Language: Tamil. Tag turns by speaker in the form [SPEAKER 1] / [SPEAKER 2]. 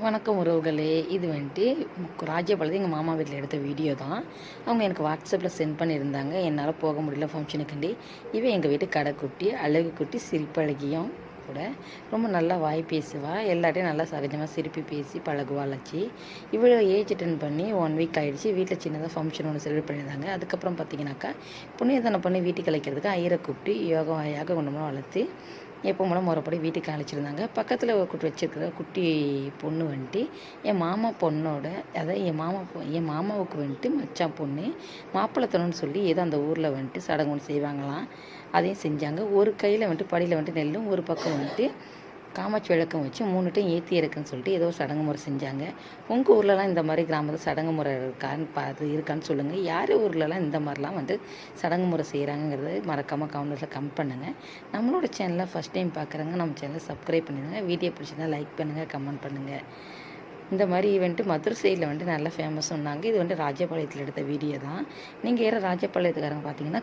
[SPEAKER 1] வணக்கம் உறவுகளே. இது வந்துட்டு ராஜபாளையத்து எங்கள் மாமா வீட்டில் எடுத்த வீடியோ தான். அவங்க எனக்கு வாட்ஸ்அப்பில் சென்ட் பண்ணியிருந்தாங்க. என்னால் போக முடியல ஃபங்க்ஷனுக்குண்டி இவன் எங்கள் வீட்டு கடைக்குட்டி அழகு குட்டி சிரிப்பழகியும் கூட ரொம்ப நல்லா வாய் பேசுவா. எல்லாட்டையும் நல்லா சகஜமாக சிரிப்பி பேசி பழகுவா இவ்வளோ ஏஜ் அட்டன் பண்ணி ஒன் வீக் ஆகிடுச்சு வீட்டில் சின்னதாக ஃபங்க்ஷன் ஒன்று செலிப்ரேட் பண்ணியிருந்தாங்க. அதுக்கப்புறம் பார்த்தீங்கன்னாக்கா புண்ணியதானம் பண்ணி வீட்டுக்கு அழைக்கிறதுக்கு ஐயரை கூப்பிட்டு யோகா வாயாக கொண்டு வளர்த்து எப்போ மூலம் முறைப்படி வீட்டுக்கு அழைச்சிருந்தாங்க. பக்கத்தில் குட்டி வச்சிருக்கிற குட்டி பொண்ணு வந்துட்டு என் மாமா பொண்ணோட அதாவது என் மாமா பொ- என் மாமாவுக்கு வந்துட்டு மச்சான் பொண்ணு மாப்பிள்ளத்தனம்னு சொல்லி ஏதோ அந்த ஊரில் வந்துட்டு சடங்கு ஒன்று செய்வாங்களாம். அதையும் செஞ்சாங்க. ஒரு கையில் வந்துட்டு படியில் வந்துட்டு நெல்லும் ஒரு பக்கம் வந்துட்டு காமாட்சி விளக்கம் வச்சு மூணு டைம் ஏற்றி இருக்குன்னு சொல்லிட்டு ஏதோ சடங்கு முறை செஞ்சாங்க. உங்கள் ஊர்லலாம் இந்த மாதிரி கிராமத்தில் சடங்கு முறை இருக்கான்னு பார்த்து இருக்கான்னு சொல்லுங்கள் யார் ஊர்லலாம் இந்த மாதிரிலாம் வந்து சடங்கு முறை செய்கிறாங்கிறது மறக்காமல் கவுண்டரில் கம் பண்ணுங்கள் நம்மளோட சேனலை ஃபஸ்ட் டைம் பார்க்குறாங்க நம்ம சேனலை சப்ஸ்கிரைப் பண்ணிடுங்க. வீடியோ பிடிச்சிருந்தா லைக் பண்ணுங்கள் கமெண்ட் பண்ணுங்கள் இந்த மாதிரி வந்துட்டு மதுரை சைடில் வந்துட்டு நல்லா ஃபேமஸ் சொன்னாங்க. இது வந்துட்டு ராஜபாளையத்தில் எடுத்த வீடியோ தான். நீங்கள் ஏற ராஜபாளையத்துக்காரங்க பார்த்தீங்கன்னா